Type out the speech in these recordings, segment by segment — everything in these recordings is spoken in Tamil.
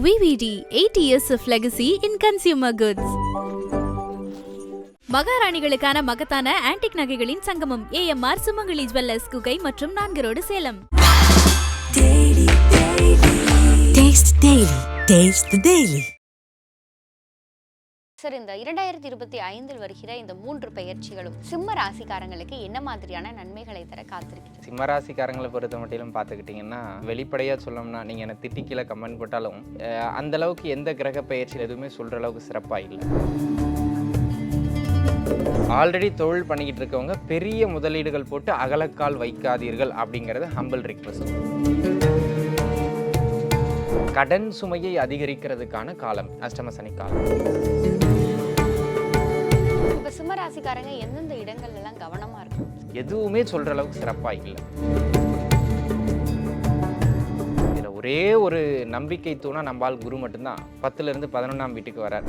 VVD 80 years of legacy in consumer goods. மகாராணிகளுக்கான மகத்தான ஆன்டிக் நகைகளின் சங்கமம் ஏஎம்ஆர் சுமங்கலி ஜுவல்லர்ஸ் குகை மற்றும் நான்கரோடு Salem Taste Daily. Taste the Daily. Sir இந்த இரண்டாயிரத்தி இருபத்தி ஐந்தில் வருகிற இந்த மூன்று பயிற்சிகளும் சிம்ம ராசிக்காரங்களுக்கு என்ன மாதிரியான நன்மைகளை தர காத்திருக்கிறது? சிம்மராசிக்காரங்களை பொறுத்த மட்டிலும் பார்த்துக்கிட்டிங்கன்னா வெளிப்படையாக சொல்லணும்னா நீங்கள் என்னை திட்டிக்கில கமெண்ட் போட்டாலும் அந்த அளவுக்கு எந்த கிரக பயிற்சியில் எதுவுமே சொல்கிற அளவுக்கு சிறப்பாக இல்லை. ஆல்ரெடி தொழில் பண்ணிக்கிட்டு இருக்கவங்க பெரிய முதலீடுகள் போட்டு அகலக்கால் வைக்காதீர்கள் அப்படிங்கிறது ஹம்பிள் ரிக்வஸ்ட் கடன் சுமையை அதிகரிக்கிறதுக்கான காலம் அஷ்டம சனி காலம். இப்ப ராசிக்காரங்க எந்தெந்த இடங்கள்ல எல்லாம் கவனமா எதுவுமே சொல்கிற அளவுக்கு சிறப்பாக இல்லை. இதில் ஒரே ஒரு நம்பிக்கை தூணா நம்பால் குரு மட்டும்தான். பத்துலேருந்து பதினொன்றாம் வீட்டுக்கு வரார்.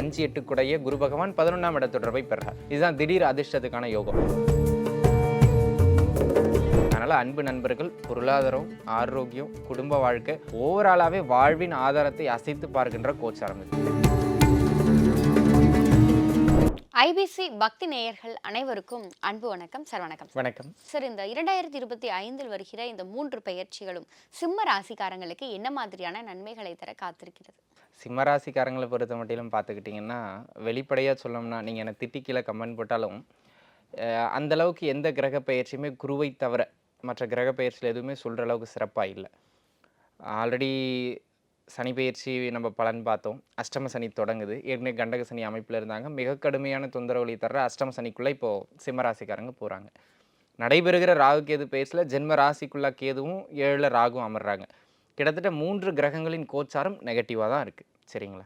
அஞ்சு எட்டு குடைய குரு பகவான் பதினொன்றாம் இட தொடர்பை பெறார். இதுதான் திடீர் அதிர்ஷ்டத்துக்கான யோகம். அதனால் அன்பு நண்பர்கள் பொருளாதாரம் ஆரோக்கியம் குடும்ப வாழ்க்கை ஓவராலாகவே வாழ்வின் ஆதாரத்தை அசைத்து பார்க்கின்ற கோச்சாரம் இது ஐபிசி பக்தி நேயர்கள் அனைவருக்கும் அன்பு வணக்கம் சார். வணக்கம். வணக்கம் சார் இந்த இரண்டாயிரத்தி இருபத்தி ஐந்தில் வருகிற இந்த மூன்று பெயர்ச்சிகளும் சிம்ம ராசிக்காரங்களுக்கு என்ன மாதிரியான நன்மைகளை தர காத்திருக்கிறது? சிம்மராசிக்காரங்களை பொறுத்த மட்டிலும் பார்த்துக்கிட்டிங்கன்னா வெளிப்படையாக சொல்லணும்னா நீங்கள் என்னை திட்டி கீழே கமெண்ட் போட்டாலும் அஹ், அந்த அளவுக்கு எந்த கிரக பயிற்சியுமே குருவை தவிர மற்ற கிரக பயிற்சியில் எதுவுமே சொல்கிற அளவுக்கு சிறப்பாக இல்லை. ஆல்ரெடி சனி பயிற்சி நம்ம பலன் பார்த்தோம். அஷ்டம சனி தொடங்குது. ஏற்கனவே கண்டக சனி அமைப்பில் இருந்தாங்க. மிக கடுமையான தொந்தரவுகளை தர அஷ்டம சனிக்குள்ளே இப்போது சிம்மராசிக்காரங்க போகிறாங்க நடைபெறுகிற ராகு கேது பயிற்சியில் ஜென்ம ராசிக்குள்ள கேதுவும் ஏழில் ராகும் அமர்றாங்க. கிட்டத்தட்ட மூன்று கிரகங்களின் கோச்சாரம் நெகட்டிவாக தான் இருக்குது சரிங்களா?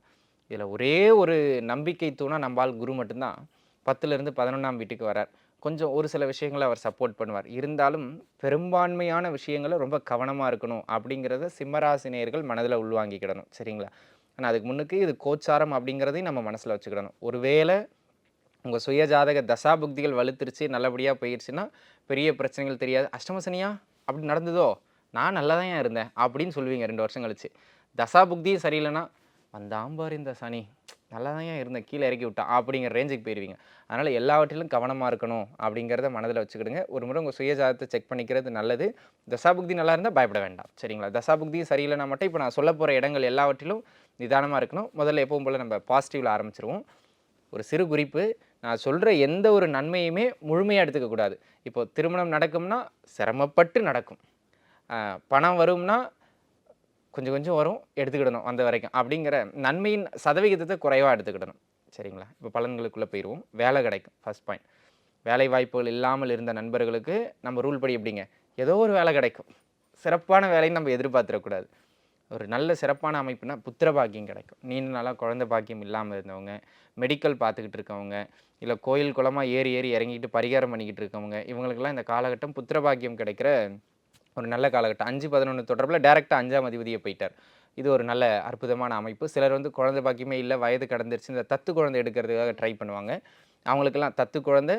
இதில் ஒரே ஒரு நம்பிக்கை தூணா நம்பால் குரு மட்டும்தான். பத்துலேருந்து பதினொன்றாம் வீட்டுக்கு வரார் கொஞ்சம் ஒரு சில விஷயங்களை அவர் சப்போர்ட் பண்ணுவார். இருந்தாலும் பெரும்பான்மையான விஷயங்களை ரொம்ப கவனமாக இருக்கணும் அப்படிங்கிறத சிம்மராசினியர்கள் மனதில் உள்வாங்கிக்கிடணும் சரிங்களா? ஆனால் அதுக்கு முன்னுக்கு இது கோச்சாரம் அப்படிங்கிறதையும் நம்ம மனசில் வச்சுக்கிடணும். ஒருவேளை உங்கள் சுய ஜாதக தசாபுக்திகள் வலுத்துருச்சு நல்லபடியாக போயிடுச்சுன்னா பெரிய பிரச்சனைகள் தெரியாது. அஷ்டமசனியா? அப்படி நடந்ததோ? நான் நல்லா தான் இருந்தேன் அப்படின்னு சொல்லுவீங்க. ரெண்டு வருஷம் கழிச்சு. தசாபுக்தியும் சரியில்லைன்னா வந்தாம்பார் இந்த சனி நல்லா தான் இருந்தேன் கீழே இறக்கி விட்டான் அப்படிங்கிற ரேஞ்சுக்கு போயிடுவீங்க அதனால் எல்லாவற்றிலும் கவனமாக இருக்கணும் அப்படிங்கிறத மனதில் வச்சுக்கிடுங்க. ஒரு முறை உங்கள் சுயஜாதத்தை செக் பண்ணிக்கிறது நல்லது. தசாபுக்தி நல்லா இருந்தால் பயப்பட வேண்டாம். சரிங்களா? தசாபுக்தியும் சரியில்லைனா மட்டும் இப்போ நான் சொல்ல போகிற இடங்கள் எல்லாவற்றிலும் நிதானமாக இருக்கணும். முதல்ல எப்பவும் போல் நம்ம பாசிட்டிவில் ஆரம்பிச்சிருவோம். ஒரு சிறு குறிப்பு நான் சொல்கிற எந்த ஒரு நன்மையுமே முழுமையாக எடுத்துக்கக்கூடாது இப்போது திருமணம் நடக்கும்னா சிரமப்பட்டு நடக்கும். பணம் வரும்னா கொஞ்சம் கொஞ்சம் வரும் எடுத்துக்கிடணும் அந்த வரைக்கும். அப்படிங்கிற நன்மையின் சதவிகிதத்தை குறைவாக எடுத்துக்கிடணும். சரிங்களா? இப்போ பலன்களுக்குள்ளே போயிடுவோம் வேலை கிடைக்கும். ஃபர்ஸ்ட் பாயிண்ட் வேலை வாய்ப்புகள் இல்லாமல் இருந்த நண்பர்களுக்கு நம்ம ரூல் படி எப்படிங்க? ஏதோ ஒரு வேலை கிடைக்கும். சிறப்பான வேலைன்னு நம்ம எதிர்பார்த்துடக்கூடாது. ஒரு நல்ல சிறப்பான அமைப்புனா புத்திர பாக்கியம் கிடைக்கும். நீண்ட நாளாக குழந்தை பாக்கியம் இல்லாமல் இருந்தவங்க மெடிக்கல் பார்த்துக்கிட்டு இருக்கவங்க இல்லை கோயில் குளமாக ஏறி ஏறி இறங்கிட்டு பரிகாரம் பண்ணிக்கிட்டு இருக்கவங்க இவங்களுக்கெல்லாம் இந்த காலகட்டம் புத்திர பாக்கியம் கிடைக்கிற ஒரு நல்ல காலகட்டம். அஞ்சு பதினொன்று தொடர்பில் டேரெக்டாக அஞ்சாம் அதிபதியை போயிட்டார். இது ஒரு நல்ல அற்புதமான அமைப்பு. சிலர் வந்து குழந்தை பாக்கியமே இல்லை வயது கடந்துருச்சு. இந்த தத்து குழந்தை எடுக்கிறதுக்காக ட்ரை பண்ணுவாங்க. அவங்களுக்கெல்லாம் தத்து குழந்தை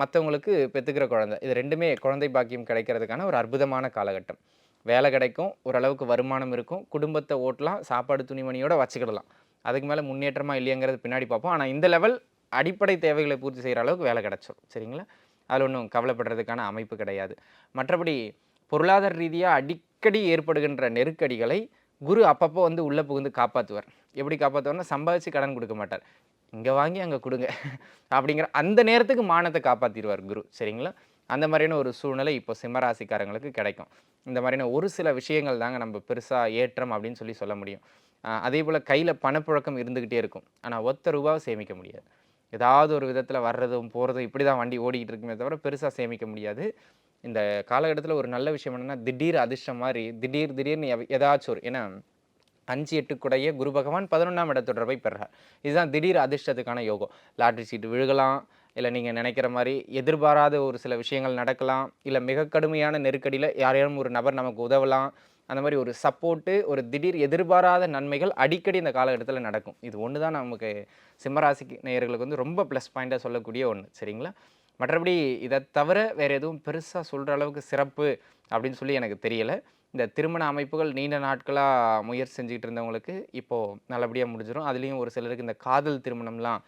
மற்றவங்களுக்கு பெற்றுக்கிற குழந்தை. இது ரெண்டுமே குழந்தை பாக்கியம் கிடைக்கிறதுக்கான ஒரு அற்புதமான காலகட்டம். வேலை கிடைக்கும் ஓரளவுக்கு வருமானம் இருக்கும். குடும்பத்தை ஓட்டலாம் சாப்பாடு துணிமணியோட வச்சுக்கிடலாம். அதுக்கு மேலே முன்னேற்றமாக இல்லையங்கிறது பின்னாடி பார்ப்போம். ஆனால் இந்த லெவல் அடிப்படை தேவைகளை பூர்த்தி செய்கிற அளவுக்கு வேலை கிடைச்சிடும் சரிங்களா? அதில் ஒன்றும் கவலைப்படுறதுக்கான அமைப்பு கிடையாது. மற்றபடி பொருளாதார ரீதியாக அடிக்கடி ஏற்படுகின்ற நெருக்கடிகளை குரு அப்பப்போ வந்து உள்ளே புகுந்து காப்பாற்றுவார் எப்படி காப்பாற்றுவார்னா சம்பாதிச்சு கடன் கொடுக்க மாட்டார். இங்கே வாங்கி அங்கே கொடுங்க. அப்படிங்கிற அந்த நேரத்துக்கு மானத்தை காப்பாற்றிடுவார் குரு. சரிங்களா? அந்த மாதிரியான ஒரு சூழ்நிலை இப்போ சிம்மராசிக்காரங்களுக்கு கிடைக்கும். இந்த மாதிரியான ஒரு சில விஷயங்கள் தாங்க நம்ம பெருசாக ஏற்றம் அப்படின்னு சொல்லி சொல்ல முடியும். அதே போல் கையில் பணப்புழக்கம் இருந்துக்கிட்டே இருக்கும். ஆனால் ஒத்த ரூபாவை சேமிக்க முடியாது. ஏதாவது ஒரு விதத்தில் வர்றதும் போகிறதும் இப்படி தான் வண்டி ஓடிக்கிட்டு இருக்குமே தவிர பெருசாக சேமிக்க முடியாது. இந்த காலகட்டத்தில் ஒரு நல்ல விஷயம் என்னென்னா திடீர் அதிர்ஷ்டம் மாதிரி திடீர் திடீர்னு எவ- ஏதாச்சும் ஒரு ஏன்னா அஞ்சு எட்டு குடைய குரு பகவான் பதினொன்றாம் இட தொடர்பை பெறார். இதுதான் திடீர் அதிர்ஷ்டத்துக்கான யோகம். லாட்ரி சீட்டு விழுகலாம் இல்லை நீங்கள் நினைக்கிற மாதிரி எதிர்பாராத ஒரு சில விஷயங்கள் நடக்கலாம் இல்லை மிக கடுமையான நெருக்கடியில் யாரையும் ஒரு நபர் நமக்கு உதவலாம் அந்த மாதிரி ஒரு சப்போர்ட்டு ஒரு திடீர் எதிர்பாராத நன்மைகள் அடிக்கடி இந்த காலகட்டத்தில் நடக்கும். இது ஒன்று தான் நமக்கு சிம்மராசி நேயர்களுக்கு வந்து ரொம்ப ப்ளஸ் பாயிண்ட்டாக சொல்லக்கூடிய ஒன்று சரிங்களா? மற்றபடி இதை தவிர வேறு எதுவும் பெருசாக சொல்கிற அளவுக்கு சிறப்பு அப்படின்னு சொல்லி எனக்கு தெரியலை. இந்த திருமண அமைப்புகள் நீண்ட நாட்களாக முயற்சி செஞ்சுக்கிட்டு இருந்தவங்களுக்கு இப்போது நல்லபடியாக முடிஞ்சிடும் அதுலேயும் ஒரு சிலருக்கு இந்த காதல் திருமணம்லாம்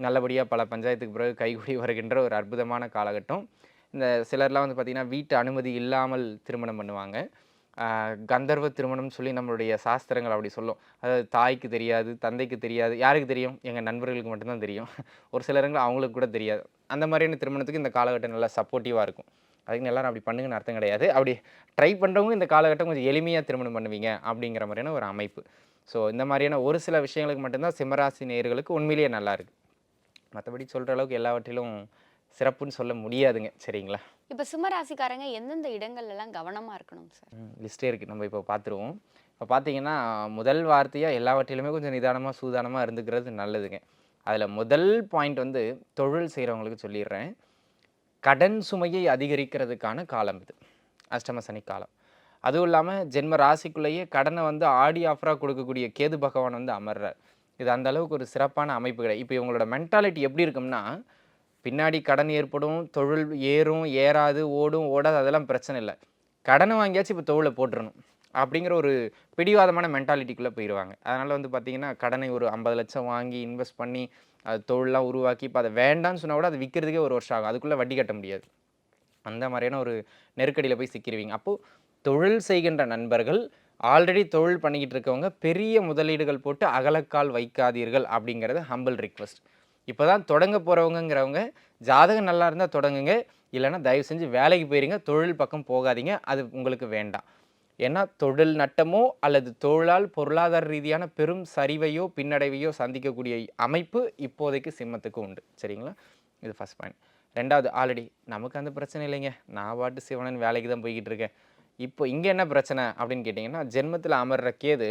நல்லபடியாக பல பஞ்சாயத்துக்கு பிறகு கைகூடி வருகின்ற ஒரு அற்புதமான காலகட்டம். இந்த சிலர்லாம் வந்து பார்த்திங்கன்னா வீட்டு அனுமதி இல்லாமல் திருமணம் பண்ணுவாங்க. கந்தர்வ திருமணம்னு சொல்லி நம்மளுடைய சாஸ்திரங்கள் அப்படி சொல்லும். அதாவது தாய்க்கு தெரியாது தந்தைக்கு தெரியாது யாருக்கு தெரியும்? எங்கள் நண்பர்களுக்கு மட்டும்தான் தெரியும். ஒரு சிலருங்க அவங்களுக்கு கூட தெரியாது. அந்த மாதிரியான திருமணத்துக்கு இந்த காலகட்டம் நல்லா சப்போர்ட்டிவாக இருக்கும். அதுக்கு எல்லாரும் அப்படி பண்ணுங்கன்னு அர்த்தம் கிடையாது. அப்படி ட்ரை பண்ணுறவங்க இந்த காலகட்டம் கொஞ்சம் எளிமையாக திருமணம் பண்ணுவீங்க அப்படிங்கிற மாதிரியான ஒரு அமைப்பு. ஸோ இந்த மாதிரியான ஒரு சில விஷயங்களுக்கு மட்டும்தான் சிம்மராசி நேயர்களுக்கு உண்மையிலேயே நல்லா இருக்குது மற்றபடி சொல்கிற அளவுக்கு எல்லாவற்றிலும் சிறப்புன்னு சொல்ல முடியாதுங்க. சரிங்களா? இப்போ சிம்மராசிக்காரங்க எந்தெந்த இடங்கள்ல எல்லாம் கவனமா இருக்கணும் சார் லிஸ்ட்டே இருக்குது நம்ம இப்போ பார்த்துருவோம் இப்போ பார்த்தீங்கன்னா முதல் வார்த்தையாக எல்லாவற்றிலுமே கொஞ்சம் நிதானமாக சூதானமாக இருந்துக்கிறது நல்லதுங்க. அதில் முதல் பாயிண்ட் வந்து தொழில் செய்கிறவங்களுக்கு சொல்லிடுறேன். கடன் சுமையை அதிகரிக்கிறதுக்கான காலம் இது. அஷ்டம சனி காலம். அதுவும் இல்லாமல் ஜென்ம ராசிக்குள்ளேயே கடனை வந்து ஆடி ஆஃபராக கொடுக்கக்கூடிய கேது பகவான் வந்து அமர்றார். இது அந்த அளவுக்கு ஒரு சிறப்பான அமைப்பு கிடையாது இப்போ இவங்களோட மென்டாலிட்டி எப்படி இருக்கும்னா பின்னாடி கடன் ஏற்படும் தொழில் ஏறும் ஏறாது ஓடும் ஓடாது அதெல்லாம் பிரச்சனை இல்லை. கடனை வாங்கியாச்சும் இப்போ தொழிலை போட்டுறணும். அப்படிங்கிற ஒரு பிடிவாதமான மென்டாலிட்டிக்குள்ளே போயிடுவாங்க அதனால் வந்து பார்த்திங்கன்னா கடனை ஒரு ஐம்பது லட்சம் வாங்கி இன்வெஸ்ட் பண்ணி அது தொழிலாக உருவாக்கி இப்போ அதை வேண்டாம்னு சொன்னால் கூட அது விற்கிறதுக்கே ஒரு வருஷம் ஆகும். அதுக்குள்ளே வட்டி கட்ட முடியாது. அந்த மாதிரியான ஒரு நெருக்கடியில் போய் சிக்கிடுவீங்க அப்போது தொழில் செய்கின்ற நண்பர்கள் ஆல்ரெடி தொழில் பண்ணிக்கிட்டு இருக்கவங்க பெரிய முதலீடுகள் போட்டு அகலக்கால் வைக்காதீர்கள் அப்படிங்கிறது ஹம்பிள் ரிக்வெஸ்ட் இப்போ தான் தொடங்க போகிறவங்கங்கிறவங்க ஜாதகம் நல்லா இருந்தால் தொடங்குங்க. இல்லைன்னா தயவு செஞ்சு வேலைக்கு போயிருங்க. தொழில் பக்கம் போகாதீங்க. அது உங்களுக்கு வேண்டாம். ஏன்னா தொழில் நட்டமோ அல்லது தொழிலால் பொருளாதார ரீதியான பெரும் சரிவையோ பின்னடைவையோ சந்திக்கக்கூடிய அமைப்பு இப்போதைக்கு சிம்மத்துக்கு உண்டு. சரிங்களா? இது ஃபர்ஸ்ட் பாயிண்ட் ரெண்டாவது ஆல்ரெடி நமக்கு அந்த பிரச்சனை இல்லைங்க. நான் பாட்டு சிவனன் வேலைக்கு தான் போய்கிட்டு இருக்கேன் இப்போ இங்கே என்ன பிரச்சனை அப்படின்னு கேட்டிங்கன்னா ஜென்மத்தில் அமர்ற கேது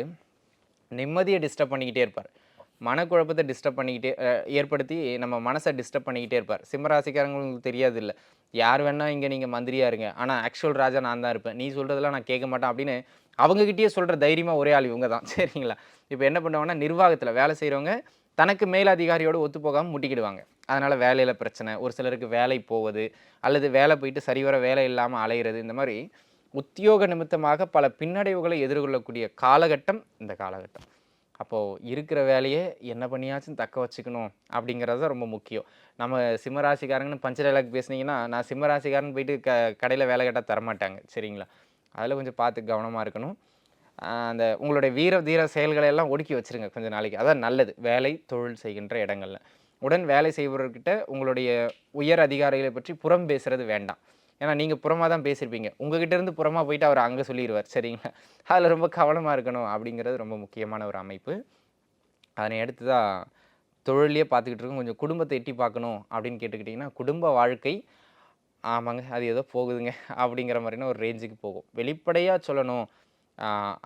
நிம்மதியை டிஸ்டர்ப் பண்ணிக்கிட்டே இருப்பார். மனக்குழப்பத்தை டிஸ்டர்ப் பண்ணிக்கிட்டே ஏற்படுத்தி நம்ம மனசை டிஸ்டர்ப் பண்ணிக்கிட்டே இருப்பார். சிம்மராசிக்காரங்களுக்கு தெரியாது இல்லை யார் வேணால் இங்கே நீங்கள் மந்திரியாக இருங்க. ஆனால் ஆக்சுவல் ராஜா நான் தான் இருப்பேன். நீ சொல்கிறதெல்லாம் நான் கேட்க மாட்டேன் அப்படின்னு அவங்ககிட்டயே சொல்கிற தைரியமாக ஒரே ஆள் இவங்க தான். சரிங்களா? இப்போ என்ன பண்ணுவாங்கன்னா நிர்வாகத்தில் வேலை செய்கிறவங்க தனக்கு மேலதிகாரியோடு ஒத்து போகாமல் முட்டிக்கிடுவாங்க. அதனால் வேலையில் பிரச்சனை ஒரு சிலருக்கு வேலை போவது அல்லது வேலை போயிட்டு சரிவர வேலை இல்லாமல் அலையிறது இந்த மாதிரி உத்தியோக நிமித்தமாக பல பின்னடைவுகளை எதிர்கொள்ளக்கூடிய காலகட்டம் இந்த காலகட்டம். அப்போது இருக்கிற வேலையை என்ன பண்ணியாச்சும் தக்க வச்சுக்கணும் அப்படிங்கிறது தான் ரொம்ப முக்கியம். நம்ம சிம்மராசிக்காரங்கன்னு பஞ்ச டைலாக் பேசுனீங்கன்னா நான் சிம்மராசிக்காரன் போயிட்டு க கடையில் வேலை கேட்டால் தரமாட்டாங்க. சரிங்களா? அதில் கொஞ்சம் பார்த்து கவனமாக இருக்கணும். அந்த உங்களுடைய வீர தீர செயல்களை எல்லாம் ஒடுக்கி வச்சுருங்க கொஞ்சம் நாளைக்கு. அதான் நல்லது. வேலை தொழில் செய்கின்ற இடங்களில். உடன் வேலை செய்பவர்கிட்ட உங்களுடைய உயர் அதிகாரிகளை பற்றி புறம் பேசுகிறது வேண்டாம். ஏன்னா நீங்கள் புறமாக தான் பேசியிருப்பீங்க உங்ககிட்ட இருந்து போயிட்டு அவர் அங்கே சொல்லிடுவார் சரிங்களா? அதில் ரொம்ப கவனமாக இருக்கணும் அப்படிங்கிறது ரொம்ப முக்கியமான ஒரு அமைப்பு. அதனை அடுத்து தான் தொழிலே பார்த்துக்கிட்டு இருக்கோம். கொஞ்சம் குடும்பத்தை எட்டி பார்க்கணும் அப்படின்னு கேட்டுக்கிட்டிங்கன்னா குடும்ப வாழ்க்கை ஆமாங்க அது ஏதோ போகுதுங்க அப்படிங்கிற மாதிரினா ஒரு ரேஞ்சுக்கு போகும். வெளிப்படையாக சொல்லணும்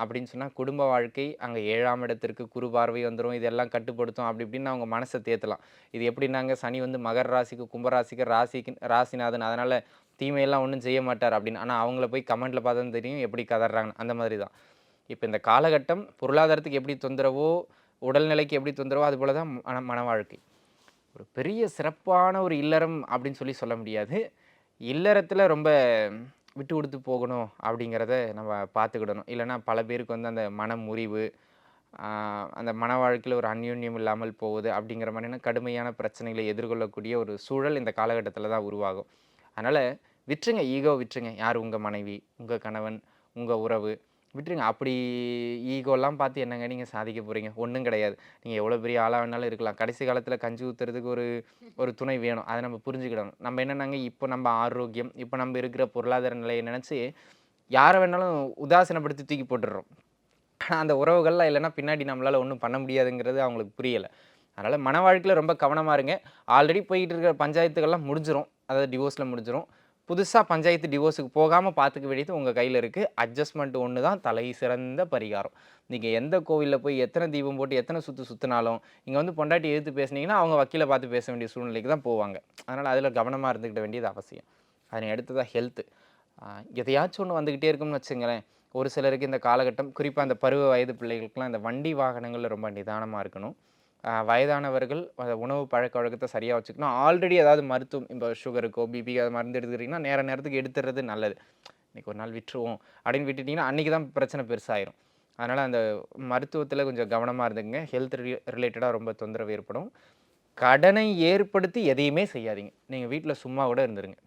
அப்படின்னு சொன்னால் குடும்ப வாழ்க்கை அங்கே ஏழாம் இடத்திற்கு குருபார்வை வந்துடும் இதெல்லாம் கட்டுப்படுத்தும் அப்படி இப்படின்னு அவங்க மனசை தேத்தலாம். இது எப்படின்னாங்க சனி வந்து மகர ராசிக்கு கும்பராசிக்கு ராசிக்கு ராசிநாதன். அதனால் தீமையெல்லாம் ஒன்றும் செய்ய மாட்டார் அப்படின்னு. ஆனால் அவங்கள போய் கமெண்ட்டில் பார்த்தா தெரியும் எப்படி கதறாங்கன்னு அந்த மாதிரி தான். இப்போ இந்த காலகட்டம் பொருளாதாரத்துக்கு எப்படி தொந்தரவோ உடல்நிலைக்கு எப்படி தொந்தரவோ அது போல் தான் மன மன வாழ்க்கை. ஒரு பெரிய சிறப்பான ஒரு இல்லறம் அப்படின்னு சொல்லி சொல்ல முடியாது. இல்லறத்தில் ரொம்ப விட்டு கொடுத்து போகணும் அப்படிங்கிறத நம்ம பார்த்துக்கிடணும். இல்லைன்னா பல பேருக்கு வந்து அந்த மன முறிவு அந்த மன வாழ்க்கையில் ஒரு அந்யூன்யம் இல்லாமல் போகுது அப்படிங்கிற மாதிரியான கடுமையான பிரச்சனைகளை எதிர்கொள்ளக்கூடிய ஒரு சூழல் இந்த காலகட்டத்தில் தான் உருவாகும். அதனால் விட்டுருங்க ஈகோ விட்டுருங்க. யார் உங்கள் மனைவி உங்கள் கணவன் உங்கள் உறவு? விட்டுருங்க. அப்படி ஈகோலாம் பார்த்து என்னங்க நீங்கள் சாதிக்க போகிறீங்க ஒன்றும் கிடையாது. நீங்கள் எவ்வளோ பெரிய ஆளாக வேணாலும் இருக்கலாம். கடைசி காலத்தில் கஞ்சி ஊற்றுறதுக்கு ஒரு ஒரு துணை வேணும். அதை நம்ம புரிஞ்சுக்கிடணும். நம்ம என்னன்னாங்க இப்போ நம்ம ஆரோக்கியம் இப்போ நம்ம இருக்கிற பொருளாதார நிலையை நினச்சி யாரை வேணாலும் உதாசீனப்படுத்தி தூக்கி போட்டுடுறோம். ஆனால் அந்த உறவுகள்லாம் இல்லைன்னா பின்னாடி நம்மளால் ஒன்றும் பண்ண முடியாதுங்கிறது அவங்களுக்கு புரியலை. அதனால் மன வாழ்க்கையில் ரொம்ப கவனமாக இருங்க. ஆல்ரெடி போய்கிட்டு இருக்கிற பஞ்சாயத்துக்கள்லாம் முடிஞ்சிடும் அதாவது டிவோர்ஸில் முடிஞ்சிடும் புதுசாக பஞ்சாயத்து டிவோர்ஸுக்கு போகாமல் பார்த்துக்க வேண்டியது உங்கள் கையில் இருக்குது அட்ஜஸ்ட்மெண்ட் ஒன்று தான் தலை சிறந்த பரிகாரம். நீங்கள் எந்த கோவிலில் போய் எத்தனை தீபம் போட்டு எத்தனை சுற்று சுற்றினாலும் இங்கே வந்து பொண்டாட்டி எதிர்த்து பேசுனீங்கன்னா அவங்க வக்கீலை பார்த்து பேச வேண்டிய சூழ்நிலைக்கு தான் போவாங்க. அதனால் அதில் கவனமாக இருந்துக்கிட்ட வேண்டியது அவசியம். அதனை அடுத்ததாக ஹெல்த்து எதையாச்சும் ஒன்று வந்துக்கிட்டே இருக்கும்னு வச்சுங்களேன். ஒரு சிலருக்கு இந்த காலகட்டம் குறிப்பாக அந்த பருவ வயது பிள்ளைகளுக்கெலாம் இந்த வண்டி வாகனங்களில் ரொம்ப நிதானமாக இருக்கணும். வயதானவர்கள் அதை உணவு பழக்க வழக்கத்தை சரியாக வச்சுக்கணும். ஆல்ரெடி ஏதாவது மருத்துவம் இப்போ சுகருக்கோ பிபி அது மருந்து எடுத்துக்கிறீங்கன்னா நேர நேரத்துக்கு எடுத்துறது நல்லது. இன்றைக்கி ஒரு நாள் விட்டுருவோம் அப்படின்னு விட்டுட்டிங்கன்னா அன்றைக்கி தான் பிரச்சனை பெருசாயிரும். அதனால் அந்த மருத்துவத்தில் கொஞ்சம் கவனமாக இருந்துங்க ஹெல்த் ரிலேட்டடாக ரொம்ப தொந்தரவு ஏற்படும். கடனை ஏற்படுத்தி எதையுமே செய்யாதீங்க. நீங்கள் வீட்டில் சும்மா கூட இருந்துருங்க.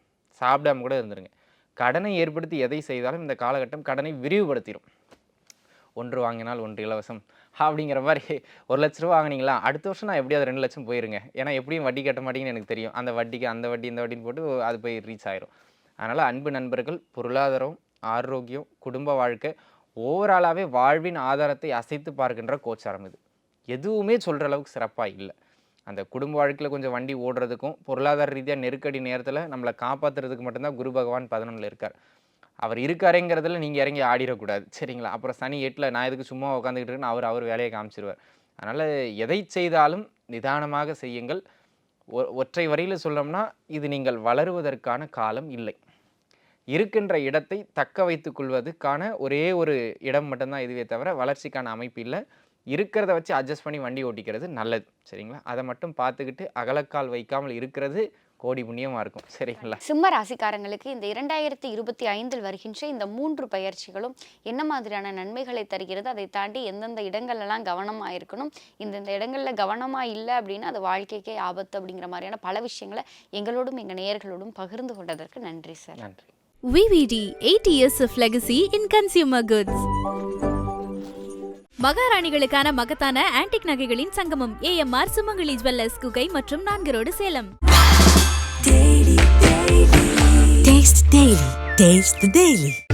சாப்பிடாம கூட இருந்துருங்க. கடனை ஏற்படுத்தி எதை செய்தாலும் இந்த காலகட்டம் கடனை விரிவுபடுத்திடும் ஒன்று வாங்கினால் ஒன்று இலவசம். அப்படிங்கிற மாதிரி ஒரு லட்ச ரூபா வாங்கினீங்களா? அடுத்த வருஷம் நான் எப்படியாவது ரெண்டு லட்சம் போயிருங்க. ஏன்னா எப்படியும் வட்டி கட்ட மாட்டீங்கன்னு எனக்கு தெரியும். அந்த வட்டிக்கு அந்த வட்டி இந்த வட்டின்னு போட்டு அது போய் ரீச் ஆயிரும். அதனால் அன்பு நண்பர்கள் பொருளாதாரம் ஆரோக்கியம் குடும்ப வாழ்க்கை ஓவராலாகவே வாழ்வின் ஆதாரத்தை அசைத்து பார்க்கின்ற கோச்சாரம் இது. எதுவுமே சொல்கிற அளவுக்கு சிறப்பாக இல்லை. அந்த குடும்ப வாழ்க்கையில் கொஞ்சம் வண்டி ஓடுறதுக்கும் பொருளாதார ரீதியாக நெருக்கடி நேரத்தில் நம்மளை காப்பாற்றுறதுக்கு மட்டும்தான் குரு பகவான் பதினொன்றில் இருக்கார். அவர் இருக்காருங்கிறதுல நீங்கள் இறங்கி ஆடிடக்கூடாது. சரிங்களா? அப்புறம் சனி எட்டில் நான் எதுக்கு சும்மா உட்காந்துக்கிட்டு இருக்கேன்னு அவர் அவர் வேலையை காமிச்சிருவார். அதனால் எதை செய்தாலும் நிதானமாக செய்யுங்கள். ஒ- ஒற்றை வரியில் சொல்லணும்னா இது நீங்கள் வளருவதற்கான காலம் இல்லை. இருக்கின்ற இடத்தை தக்க வைத்து கொள்வதுக்கான ஒரே ஒரு இடம் மட்டும்தான் இதுவே தவிர வளர்ச்சிக்கான அமைப்பு இல்லை. இருக்கிறத வச்சு அட்ஜஸ்ட் பண்ணி வண்டி ஓட்டிக்கிறது நல்லது. சரிங்களா? அதை மட்டும் பார்த்துக்கிட்டு அகலக்கால் வைக்காமல் இருக்கிறது கோடி புண்ணியமாக இருக்கும். சரிங்களா? சிம்ம ராசிக்காரங்களுக்கு இந்த இரண்டாயிரத்தி இருபத்தி ஐந்தில் வருகின்ற இந்த மூன்று பயிற்சிகளும் என்ன மாதிரியான நன்மைகளை தருகிறது? அதை தாண்டி எந்தெந்த இடங்கள்லாம் கவனமா இருக்கணும்? இந்தந்த இடங்கள்ல கவனமா இல்லை அப்படின்னா அது வாழ்க்கைக்கே ஆபத்து அப்படிங்கிற மாதிரியான பல விஷயங்களை எங்களோடும் எங்க நேயர்களோடும் பகிர்ந்து கொண்டதற்கு நன்றி சார். நன்றி. VVD 8 years of legacy in consumer goods. மகாராணிகளுக்கான மகத்தான ஆன்டிக் நகைகளின் சங்கமம் ஏஎம்ஆர் சுமங்கலி ஜுவல்லர்ஸ் குகை மற்றும் நான்கு road Daily. Taste Daily. Taste the Daily.